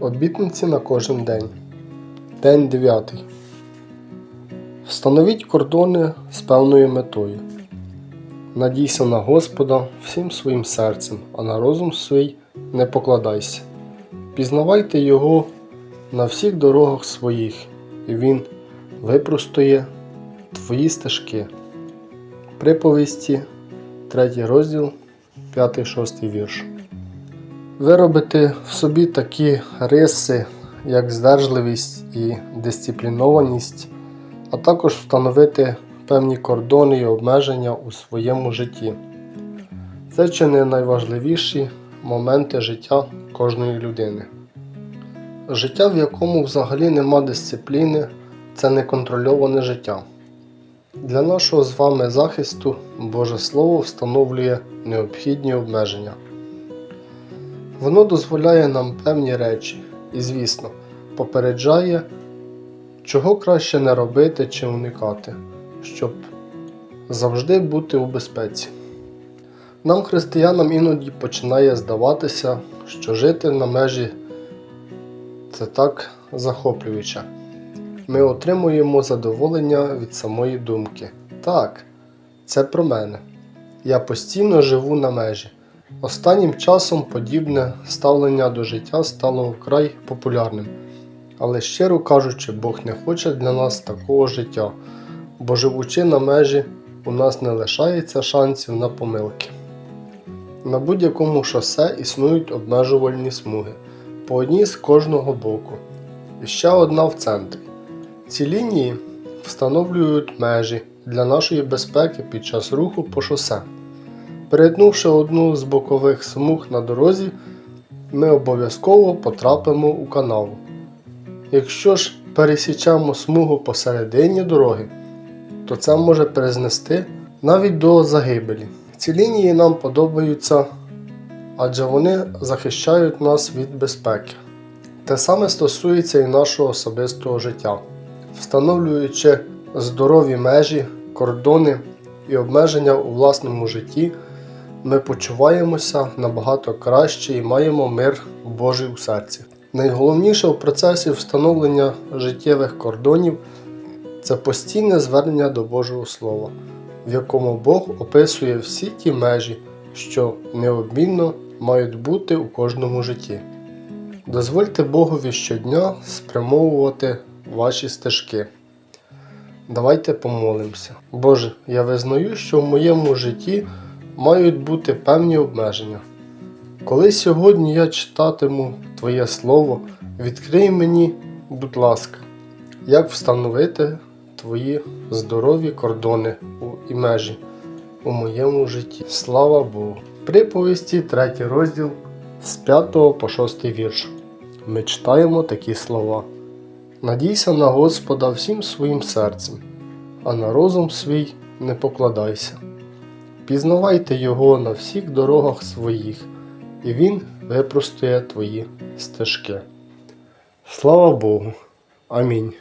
Обітниці на кожен день. День 9. Встановіть кордони з певною метою. Надійся на Господа всім своїм серцем, а на розум свій не покладайся. Пізнавайте Його на всіх дорогах своїх, і Він випростує твої стежки. Приповісті, 3 розділ, 5-6 вірш. Виробити в собі такі риси, як здержливість і дисциплінованість, а також встановити певні кордони і обмеження у своєму житті. Це чи не найважливіші моменти життя кожної людини. Життя, в якому взагалі нема дисципліни, це неконтрольоване життя. Для нашого з вами захисту Боже Слово встановлює необхідні обмеження. Воно дозволяє нам певні речі і, звісно, попереджає, чого краще не робити чи уникати, щоб завжди бути у безпеці. Нам, християнам, іноді починає здаватися, що жити на межі це так захоплююче. Ми отримуємо задоволення від самої думки. Так, це про мене. Я постійно живу на межі. Останнім часом подібне ставлення до життя стало вкрай популярним. Але щиро кажучи, Бог не хоче для нас такого життя, бо живучи на межі, у нас не лишається шансів на помилки. На будь-якому шосе існують обмежувальні смуги, по одній з кожного боку, і ще одна в центрі. Ці лінії встановлюють межі для нашої безпеки під час руху по шосе. Перетнувши одну з бокових смуг на дорозі, ми обов'язково потрапимо у канаву. Якщо ж пересічемо смугу посередині дороги, то це може признести навіть до загибелі. Ці лінії нам подобаються, адже вони захищають нас від безпеки. Те саме стосується і нашого особистого життя. Встановлюючи здорові межі, кордони і обмеження у власному житті, ми почуваємося набагато краще і маємо мир Божий у серці. Найголовніше в процесі встановлення життєвих кордонів це постійне звернення до Божого Слова, в якому Бог описує всі ті межі, що неодмінно мають бути у кожному житті. Дозвольте Богові щодня спрямовувати ваші стежки. Давайте помолимося. Боже, я визнаю, що в моєму житті мають бути певні обмеження. Коли сьогодні я читатиму Твоє Слово, відкрий мені, будь ласка, як встановити Твої здорові кордони і межі у моєму житті. Слава Богу! Приповісті 3 розділ з 5 по 6 вірш. Ми читаємо такі слова. Надійся на Господа всім своїм серцем, а на розум свій не покладайся. Пізнавайте Його на всіх дорогах своїх, і Він випростує твої стежки. Слава Богу. Амінь.